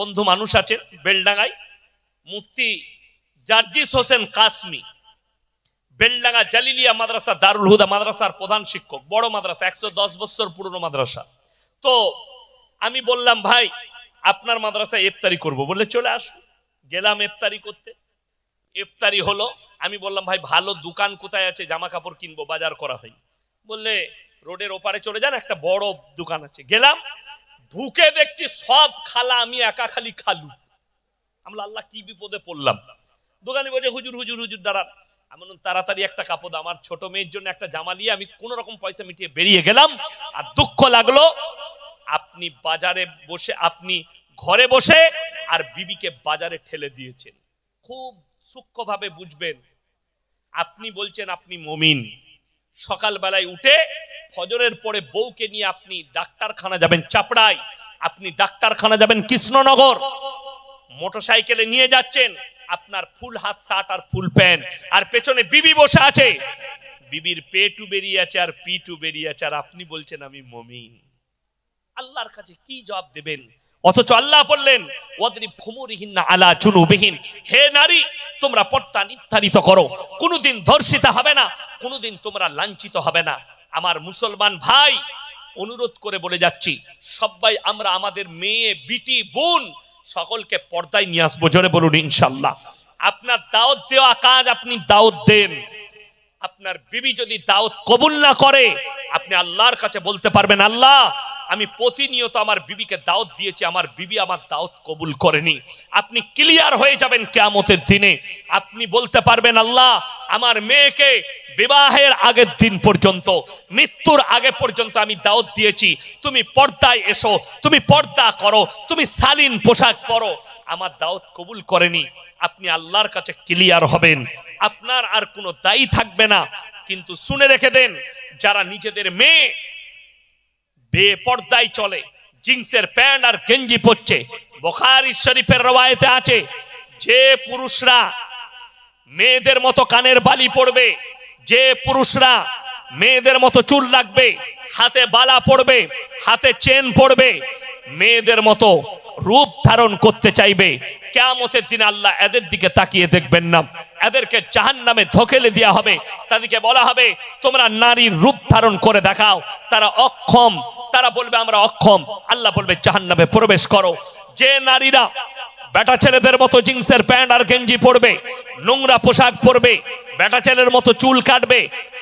বন্ধু মানুষ আছে, বেলডাঙ্গায়। মুফতি জার্জিস হোসেন কাসমি, বেলডাঙ্গা জালিলিয়া মাদ্রাসা, দারুল হুদা মাদ্রাসার প্রধান শিক্ষক, বড় মাদ্রাসা, একশো দশ বছর পুরনো মাদ্রাসা। তো আমি বললাম, ভাই, আপনার মাদ্রাসায় ইফতারি করব। বলে চলে আসুন। গেলাম ইফতারি করতে। ইফতারি হলো, আমি বললাম, ভাই, ভালো দোকান কোথায় আছে? জামা কাপড় কিনবো, বাজার করা হয়। বললে, রোডের ওপারে চলে যান, একটা বড় দোকান আছে। গেলাম ঢুকে দেখছি, সব খালা আমি একা খালি খালু। আমরা আল্লাহ কি বিপদে পড়লাম? দোকানে বলছে হুজুর হুজুর হুজুর, দাঁড়ান। আমি তাড়াতাড়ি একটা কাপড় আমার ছোট মেয়ের জন্য একটা জামা নিয়ে আমি কোন রকম পয়সা মিটিয়ে বেরিয়ে গেলাম আর দুঃখ লাগল। আপনি বাজারে বসে, আপনি ঘরে বসে আর বিবিকে বাজারে ঠেলে দিয়েছেন। খুব সূক্ষ্মভাবে বুঝবেন। আপনি বলছেন, আপনি মমিন। সকালবেলায় উঠে ফজরের পরে বউকে নিয়ে আপনি ডাক্তারখানা যাবেন চাপড়ায় আপনি ডাক্তারখানা যাবেন কৃষ্ণনগর। মোটরসাইকেলে নিয়ে যাচ্ছেন, আপনার ফুল হাত, শার্ট আর ফুল প্যান্ট। আর পেছনে বিবি বসে আছে। বিবির পেটু বেরিয়ে আছে আর পিটু বেরিয়ে আছে। আর আপনি বলছেন, আমি মমিন। আল্লাহর কাছে কি জবাব দেবেন? অথচ আল্লাহ বললেন ওয়াদরি খুমুরিহীন না আলা চুনুবিহীন হে নারী, তোমরা পর্দা নির্ধারিত করো। কোনোদিন ধর্ষিতা হবে না, কোনোদিন তোমরা লাঞ্ছিত হবে না। আমার মুসলমান ভাই অনুরোধ করে বলে যাচ্ছি, সবাই আমরা আমাদের মেয়ে, বিটি, বোন সকলকে পর্দায় নিয়ে আসব, জোরে বলুন ইনশাল্লাহ। আপনার দাওয়াত দেওয়া কাজ আপনি দাওয়াত দেন। আপনার বিবি যদি দাওয়াত কবুল না করে আপনি আল্লাহর কাছে বলতে পারবেন, আল্লাহ, আমি প্রতিনিয়ত আমার বিবিকে দাওয়াত দিয়েছি, আমার বিবি আমার দাওয়াত কবুল করেনি। আপনি ক্লিয়ার হয়ে যাবেন কেয়ামতের দিনে। আপনি বলতে পারবেন, আল্লাহ, আমার মেয়েকে বিবাহের আগের দিন পর্যন্ত, মৃত্যুর আগে পর্যন্ত আমি দাওয়াত দিয়েছি। তুমি পর্দায় এসো, তুমি পর্দা করো, তুমি শালীন পোশাক পরো। আমার দাওয়াত কবুল করেনি। আপনি আল্লাহর কাছে ক্লিয়ার হবেন। আপনার আর কোনো দায়ী থাকবে না। কিন্তু শুনে রেখে দেন, যারা নিজেদের মেয়ে বেপর্দায় চলে, জিন্সের প্যান্ট আর গেঞ্জি পরছে। বোখারি শরীফের রওয়ায়েতে আছে, যে পুরুষরা মেয়েদের মতো কানের বালি পড়বে যে পুরুষরা মেয়েদের মতো চুল লাগবে হাতে বালা পড়বে হাতে চেন পড়বে মেয়েদের মতো রূপ ধারণ করতে চাইবে। কেয়ামতের দিন আল্লাহ এদের দিকে তাকিয়ে দেখবেন না। এদেরকে জাহান নামে ধকেলে দেওয়া হবে। তাদেরকে বলা হবে, তোমরা নারীর রূপ ধারণ করে দেখাও। তারা অক্ষম। তারা বলবে, আমরা অক্ষম। আল্লাহ বলবে জাহান নামে প্রবেশ করো। যে নারীরা বেটা ছেলেদের মতো জিন্সের প্যান্ট আর গেঞ্জি পরবে, নোংরা পোশাক পরবে, বেটা ছেলের মতো চুল কাটবে,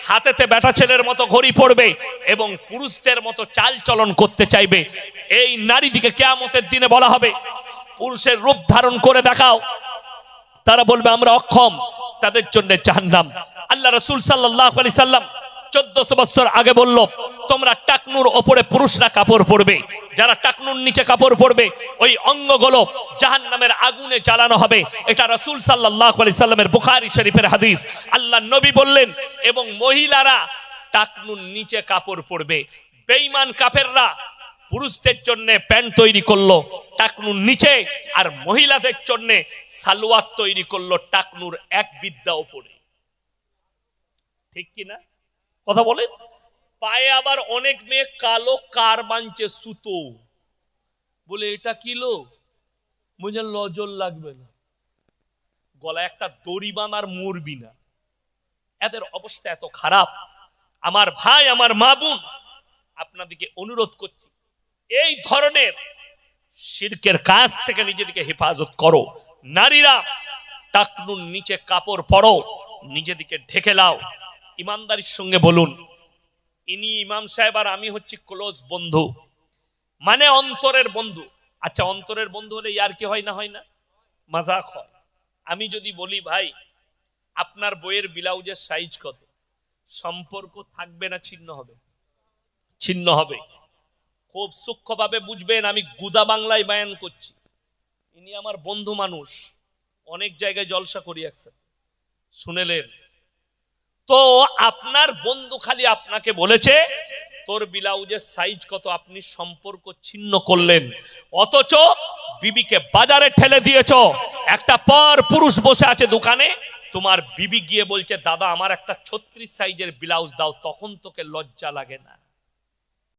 হাতেতে বেটা ছেলের মতো ঘড়ি পরবে এবং পুরুষদের মতো চাল চলন করতে চাইবে। এই নারীদিকে কেয়ামতের দিনে বলা হবে, পুরুষের রূপ ধারণ করে দেখাও। তারা বলবে, আমরা অক্ষম, তাদের জন্য জাহান্নাম। আল্লাহ রসুল সাল্লাহ আলি সাল্লাম চোদ্দশো বছর আগে বলল তোমরা টাকনুর ওপরে পুরুষরা কাপড় পরবে। যারা টাকনুর নিচে কাপড় পরবে, ওই অঙ্গগুলো জাহান নামের আগুনে জ্বালানো হবে। এটা রসুল সাল্লাহ আলি সাল্লামের বুখারি শরীফের হাদিস। আল্লাহ নবী বললেন, এবং মহিলারা টাকনুর নিচে কাপড় পরবে। বেঈমান কাফেররা পুরুষদের জন্য প্যান্ট তৈরি করল টাকনুর নিচে, আর মহিলাদের জন্য সালোয়ার তৈরি করল টাকনুর এক বিদ্যা ওপরে। ঠিক কি না কথা বলেন। পায়ে আবার অনেক মেয়ে কালো কার বানছে সুতো। বলে, এটা কিলো বুঝলেন লজল লাগবে না। গলায় একটা দড়ি বাঁধার মরবি না। এদের অবস্থা এত খারাপ। আমার ভাই, আমার মা বোন, আপনাদেরকে অনুরোধ করছি, এই ধরনের শিরকের কাজ থেকে নিজেদেরকে হেফাজত করো। নারীরা টাকনুর নিচে কাপড় পরো নিজেদিকে ঢেকে লাও ইমানদারির সঙ্গে বলুন ইনি ইমাম সাহেব আর আমি হচ্ছি ক্লোজ বন্ধু। মানে অন্তরের বন্ধু। আচ্ছা অন্তরের বন্ধু হলে ইয়ার কি হয় না হয় না? মাজাক হয়। আমি যদি বলি, ভাই, আপনার বইয়ের ব্লাউজের সাইজ কত? সম্পর্ক থাকবে না ছিন্ন হবে? ছিন্ন হবে। খুব সূক্ষ্মভাবে বুঝবেন, আমি গুদা বাংলায় বায়ান করছি। ইনি আমার বন্ধু মানুষ। অনেক জায়গায় জলসা করি একসাথে। শুনেলেন? তো আপনার বন্ধু খালি আপনাকে বলেছে, তোর ব্লাউজের সাইজ কত আপনি সম্পর্ক ছিন্ন করলেন, অথচ বিবিকে বাজারে ঠেলে দিয়েছ। একটা পর পুরুষ বসে আছে দোকানে, তোমার বিবি গিয়ে বলছে, দাদা, আমার একটা ছত্রিশ সাইজের ব্লাউজ দাও, তখন তোকে লজ্জা লাগে না।